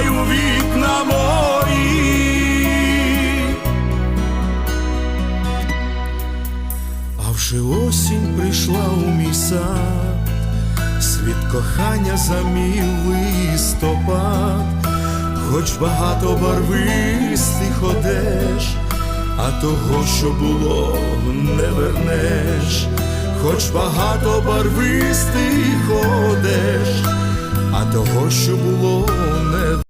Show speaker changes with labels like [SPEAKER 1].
[SPEAKER 1] у вікна мої. А вже осінь прийшла у мій сад, світ кохання замів листопад, хоч багато барвистих одеж, а того, що було, не вернеш, хоч багато барвистих одеж, а того, що було, не